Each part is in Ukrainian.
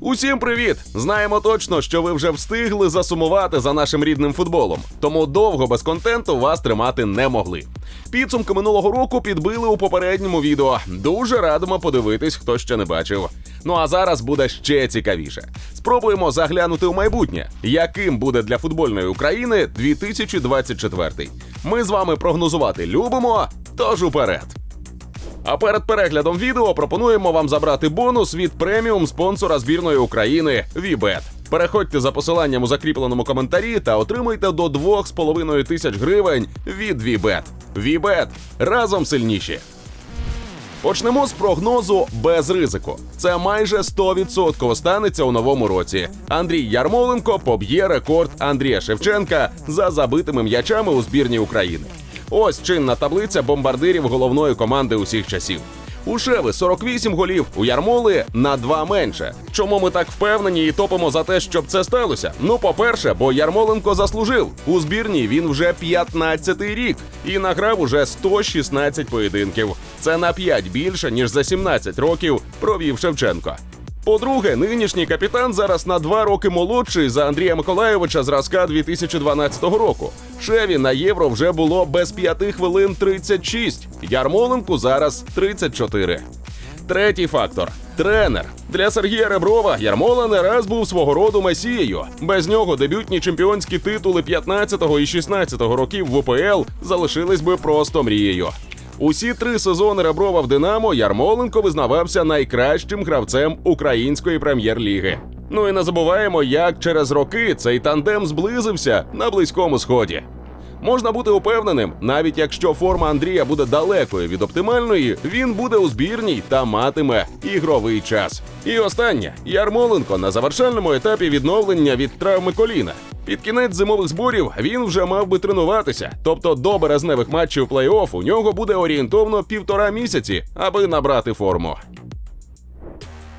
Усім привіт! Знаємо точно, що ви вже встигли засумувати за нашим рідним футболом, тому довго без контенту вас тримати не могли. Підсумки минулого року підбили у попередньому відео. Дуже радимо подивитись, хто ще не бачив. Ну а зараз буде ще цікавіше. Спробуємо заглянути у майбутнє, яким буде для футбольної України 2024. Ми з вами прогнозувати любимо, тож уперед. А перед переглядом відео пропонуємо вам забрати бонус від преміум спонсора збірної України Вібет. Переходьте за посиланням у закріпленому коментарі та отримуйте до 2,5 тисяч гривень від Вібет. Вібет разом сильніші. Почнемо з прогнозу без ризику. Це майже 100% станеться у новому році. Андрій Ярмоленко поб'є рекорд Андрія Шевченка за забитими м'ячами у збірні України. Ось чинна таблиця бомбардирів головної команди усіх часів. У Шеви 48 голів, у Ярмоли на 2 менше. Чому ми так впевнені і топимо за те, щоб це сталося? Ну, по-перше, бо Ярмоленко заслужив. У збірні він вже 15-й рік і награв уже 116 поєдинків. Це на 5 більше, ніж за 17 років провів Шевченко. По-друге, нинішній капітан зараз на два роки молодший за Андрія Миколайовича зразка 2012 року. Шеві на євро вже було без 5 хвилин 36. Ярмоленку зараз 34. Третій фактор тренер. Для Сергія Реброва Ярмола не раз був свого роду месією. Без нього дебютні чемпіонські титули 15-го і 16-го років в УПЛ залишились би просто мрією. Усі три сезони Реброва в Динамо Ярмоленко визнавався найкращим гравцем української прем'єр-ліги. Ну і не забуваємо, як через роки цей тандем зблизився на близькому сході. Можна бути упевненим, навіть якщо форма Андрія буде далекою від оптимальної, він буде у збірній та матиме ігровий час. І останнє Ярмоленко на завершальному етапі відновлення від травми коліна. Під кінець зимових зборів він вже мав би тренуватися, тобто до березневих матчів плей-офф у нього буде орієнтовно півтора місяці, аби набрати форму.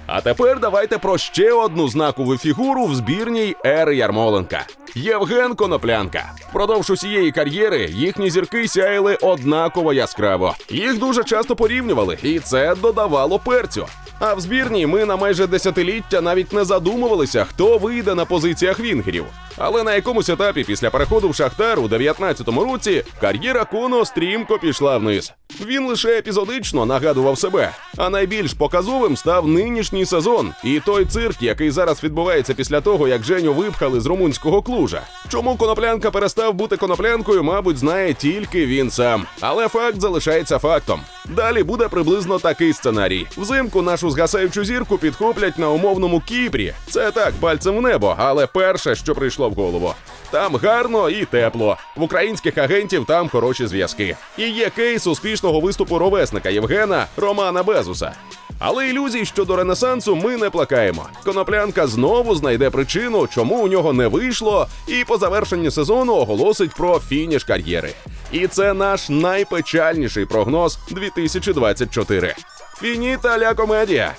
А тепер давайте про ще одну знакову фігуру в збірній ери Ярмоленка. Євген Коноплянка. Впродовж усієї кар'єри їхні зірки сяяли однаково яскраво. Їх дуже часто порівнювали, і це додавало перцю. А в збірній ми на майже десятиліття навіть не задумувалися, хто вийде на позиціях вінгерів. Але на якомусь етапі після переходу в Шахтар у 19-му році кар'єра Коно стрімко пішла вниз. Він лише епізодично нагадував себе. А найбільш показовим став нинішній сезон і той цирк, який зараз відбувається після того, як Женю випхали з румунського клужа. Чому коноплянка перестав бути коноплянкою, мабуть, знає тільки він сам. Але факт залишається фактом. Далі буде приблизно такий сценарій: взимку нашу згасаючу зірку підхоплять на умовному Кіпрі. Це так, пальцем в небо, але перше, що прийшло в голову. Там гарно і тепло. В українських агентів там хороші зв'язки. І є кейс успішного виступу ровесника Євгена Романа Безуса. Але ілюзій щодо ренесансу ми не плакаємо. Коноплянка знову знайде причину, чому у нього не вийшло, і по завершенню сезону оголосить про фініш кар'єри. І це наш найпечальніший прогноз 2024. Фініта ля комедія.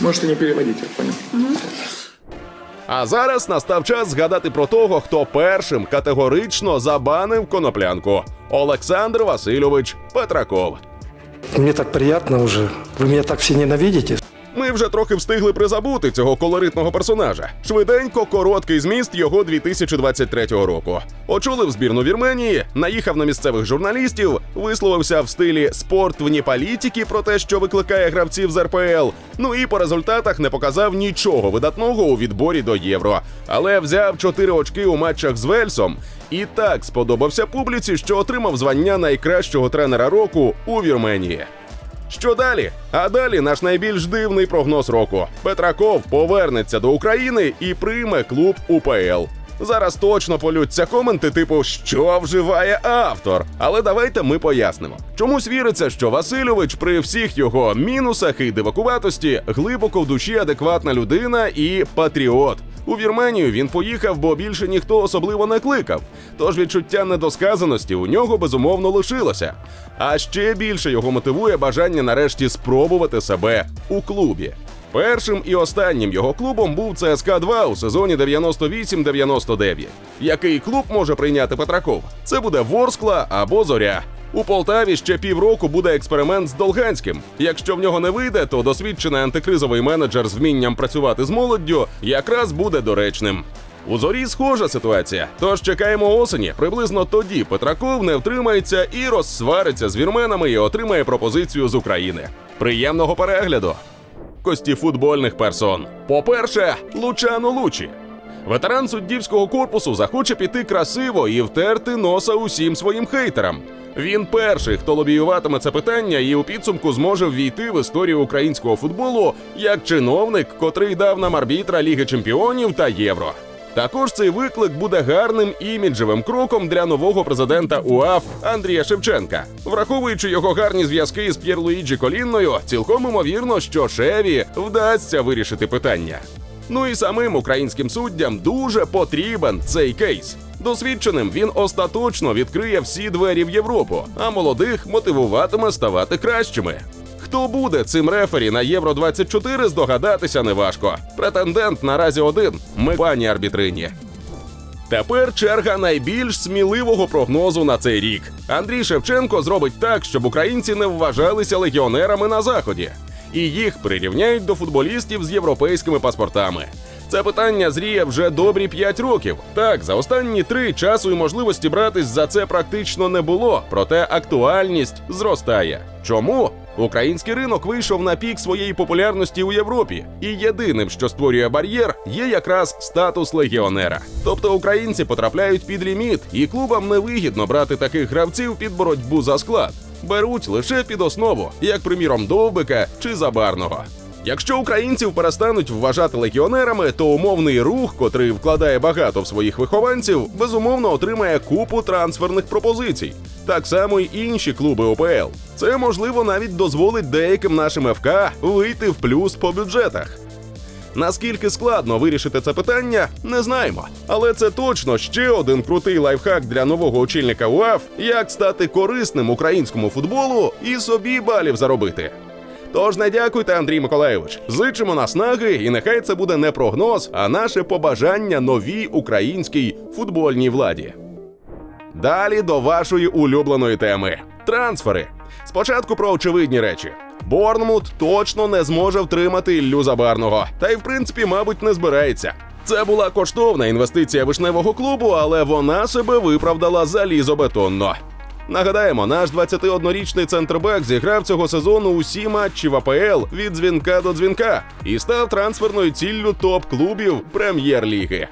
Можете не переводить, я понял. А зараз настав час згадати про того, хто першим категорично забанив коноплянку Олександр Васильович Петраков. Мені так приятно уже. Ви мене так всі ненавидите. Ми вже трохи встигли призабути цього колоритного персонажа. Швиденько, короткий зміст його 2023 року. Очолив збірну Вірменії, наїхав на місцевих журналістів, висловився в стилі спорт вні політики про те, що викликає гравців з РПЛ. Ну і по результатах не показав нічого видатного у відборі до євро. Але взяв 4 очки у матчах з Вельсом і так сподобався публіці, що отримав звання найкращого тренера року у Вірменії. Що далі? А далі наш найбільш дивний прогноз року. Петраков повернеться до України і прийме клуб УПЛ. Зараз точно полються коменти, типу, що вживає автор. Але давайте ми пояснимо. Чомусь віриться, що Васильович при всіх його мінусах і дивакуватості глибоко в душі адекватна людина і патріот. У Вірменію він поїхав, бо більше ніхто особливо не кликав. Тож відчуття недосказаності у нього безумовно лишилося. А ще більше його мотивує бажання нарешті спробувати себе у клубі. Першим і останнім його клубом був ЦСКА 2 у сезоні 98-99. Який клуб може прийняти Петраков? Це буде Ворскла або Зоря. У Полтаві ще півроку буде експеримент з Долганським. Якщо в нього не вийде, то досвідчений антикризовий менеджер з вмінням працювати з молоддю якраз буде доречним. У зорі схожа ситуація. Тож чекаємо осені. Приблизно тоді Петраков не втримається і розсвариться з вірменами і отримає пропозицію з України. Приємного перегляду! Кості футбольних персон. По-перше, Лучано Лучі. Ветеран суддівського корпусу захоче піти красиво і втерти носа усім своїм хейтерам. Він перший, хто лобіюватиме це питання, і у підсумку зможе ввійти в історію українського футболу як чиновник, котрий дав нам арбітра Ліги Чемпіонів та Євро. Також цей виклик буде гарним іміджевим кроком для нового президента УАФ Андрія Шевченка. Враховуючи його гарні зв'язки з П'єрлуїджі Колінною, цілком імовірно, що Шеві вдасться вирішити питання. Ну і самим українським суддям дуже потрібен цей кейс. Досвідченим він остаточно відкриє всі двері в Європу, а молодих мотивуватиме ставати кращими. Хто буде цим рефері на Євро 24 здогадатися неважко. Претендент наразі один ми пані арбітрині. Тепер черга найбільш сміливого прогнозу на цей рік. Андрій Шевченко зробить так, щоб українці не вважалися легіонерами на заході, і їх прирівняють до футболістів з європейськими паспортами. Це питання зріє вже добрі 5 років. Так, за останні три часу і можливості братись за це практично не було, проте актуальність зростає. Чому? Український ринок вийшов на пік своєї популярності у Європі, і єдиним, що створює бар'єр, є якраз статус легіонера. Тобто українці потрапляють під ліміт, і клубам невигідно брати таких гравців під боротьбу за склад. Беруть лише під основу, як приміром Довбика чи Забарного. Якщо українців перестануть вважати легіонерами, то умовний рух, котрий вкладає багато в своїх вихованців, безумовно отримає купу трансферних пропозицій. Так само й інші клуби ОПЛ. Це можливо навіть дозволить деяким нашим ФК вийти в плюс по бюджетах. Наскільки складно вирішити це питання, не знаємо. Але це точно ще один крутий лайфхак для нового очільника УАФ, як стати корисним українському футболу і собі балів заробити. Тож не дякуйте, Андрій Миколайович. Зичимо наснаги, і нехай це буде не прогноз, а наше побажання новій українській футбольній владі. Далі до вашої улюбленої теми трансфери. Спочатку про очевидні речі. Борнмут точно не зможе втримати Іллю Забарного, та й в принципі, мабуть, не збирається. Це була коштовна інвестиція вишневого клубу, але вона себе виправдала залізобетонно. Нагадаємо, наш 21-річний центрбек зіграв цього сезону усі матчі в АПЛ від дзвінка до дзвінка і став трансферною ціллю топ-клубів прем'єр-ліги.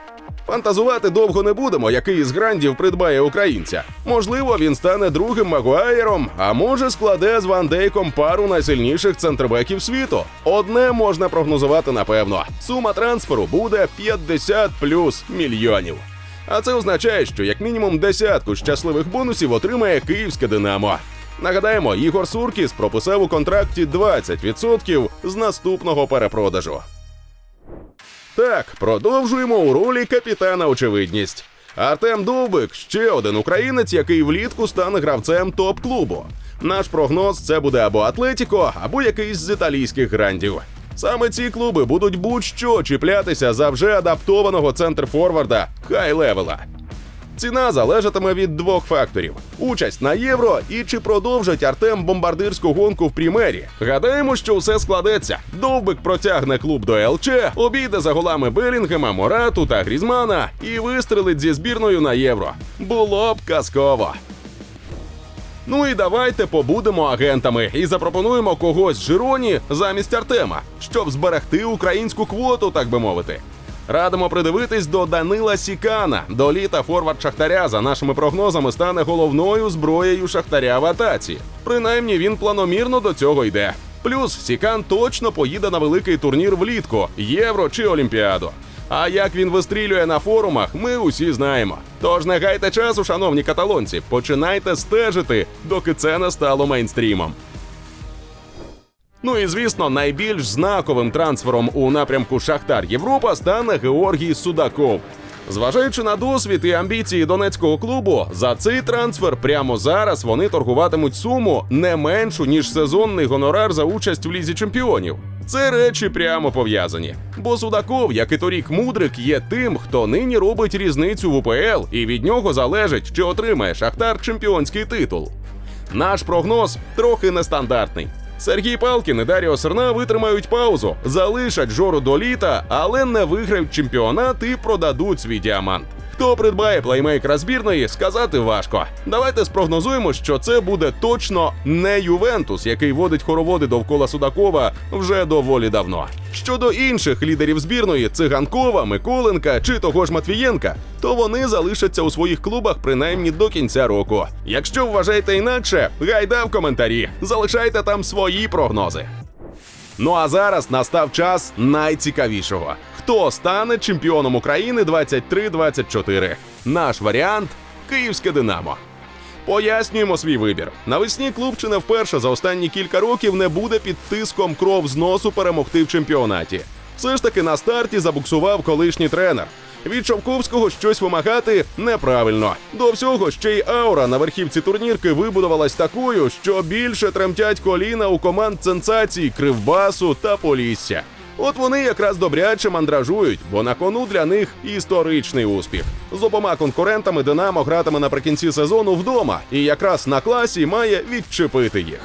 Фантазувати довго не будемо, який із грандів придбає українця. Можливо, він стане другим Магуайром, а може складе з Ван Дейком пару найсильніших центрбеків світу. Одне можна прогнозувати напевно: сума трансферу буде 50 плюс мільйонів. А це означає, що як мінімум десятку щасливих бонусів отримає київське Динамо. Нагадаємо, Ігор Суркіс прописав у контракті 20% з наступного перепродажу. Так, продовжуємо у ролі капітана очевидність. Артем Довбик ще один українець, який влітку стане гравцем топ-клубу. Наш прогноз це буде або Атлетіко, або якийсь з італійських грандів. Саме ці клуби будуть будь-що чіплятися за вже адаптованого центр-форварда хай-левела. Ціна залежатиме від двох факторів: участь на євро і чи продовжить Артем бомбардирську гонку в прімері. Гадаємо, що все складеться. Довбик протягне клуб до ЛЧ, обійде за голами Белінгема, Морату та Грізмана і вистрелить зі збірною на євро. Було б казково. Ну і давайте побудемо агентами і запропонуємо когось Жироні замість Артема, щоб зберегти українську квоту, так би мовити. Радимо придивитись до Данила Сікана. До літа форвард Шахтаря за нашими прогнозами стане головною зброєю Шахтаря в атаці. Принаймні він планомірно до цього йде. Плюс Сікан точно поїде на великий турнір влітку, євро чи Олімпіаду. А як він вистрілює на форумах, ми усі знаємо. Тож не гайте часу, шановні каталонці, починайте стежити, доки це не стало мейнстрімом. Ну і звісно, найбільш знаковим трансфером у напрямку Шахтар Європа стане Георгій Судаков. Зважаючи на досвід і амбіції донецького клубу, за цей трансфер прямо зараз вони торгуватимуть суму не меншу ніж сезонний гонорар за участь в лізі чемпіонів. Це речі прямо пов'язані. Бо Судаков, як і торік Мудрик, є тим, хто нині робить різницю в УПЛ, і від нього залежить, чи отримає Шахтар чемпіонський титул. Наш прогноз трохи нестандартний. Сергій Палкін і Даріо Серна витримають паузу, залишать жору до літа, але не виграють чемпіонат і продадуть свій діамант. Хто придбає плеймейкера збірної, сказати важко. Давайте спрогнозуємо, що це буде точно не Ювентус, який водить хороводи довкола Судакова вже доволі давно. Щодо інших лідерів збірної циганкова, Миколенка чи того ж Матвієнка, то вони залишаться у своїх клубах принаймні до кінця року. Якщо вважаєте інакше, гайда в коментарі, залишайте там свої прогнози. Ну а зараз настав час найцікавішого. Хто стане чемпіоном України 23-24? Наш варіант Київське Динамо. Пояснюємо свій вибір. Навесні клуб чи не вперше за останні кілька років не буде під тиском кров з носу перемогти в чемпіонаті. Все ж таки на старті забуксував колишній тренер. Від Шовковського щось вимагати неправильно. До всього ще й аура на верхівці турнірки вибудувалась такою, що більше тремтять коліна у команд сенсацій Кривбасу та Полісся. От вони якраз добряче мандражують, бо на кону для них історичний успіх. З обома конкурентами Динамо гратиме наприкінці сезону вдома, і якраз на класі має відчепити їх.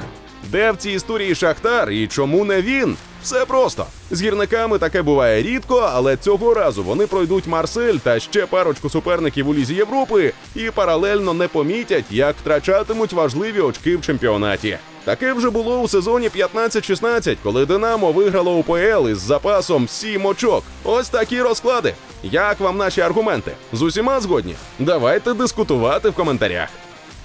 Де в цій історії Шахтар і чому не він? Все просто з гірниками таке буває рідко, але цього разу вони пройдуть Марсель та ще парочку суперників у лізі Європи і паралельно не помітять, як втрачатимуть важливі очки в чемпіонаті. Таке вже було у сезоні 15-16, коли Динамо виграло УПЛ із запасом 7 очок. Ось такі розклади. Як вам наші аргументи? З усіма згодні? Давайте дискутувати в коментарях.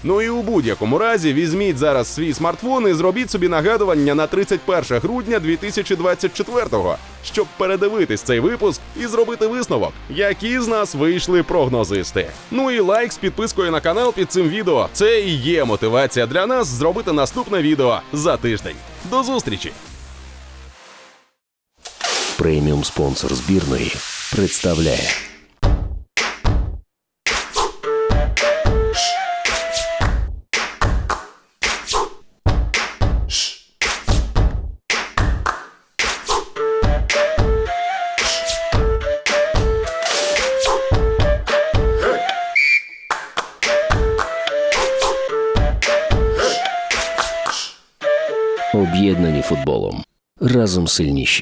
Ну і у будь-якому разі візьміть зараз свій смартфон і зробіть собі нагадування на 31 грудня 2024-го, щоб передивитись цей випуск і зробити висновок, які з нас вийшли прогнозисти. Ну і лайк з підпискою на канал під цим відео. Це і є мотивація для нас зробити наступне відео за тиждень. До зустрічі! Преміум спонсор збірної представляє. Футболом. Разом сильніші.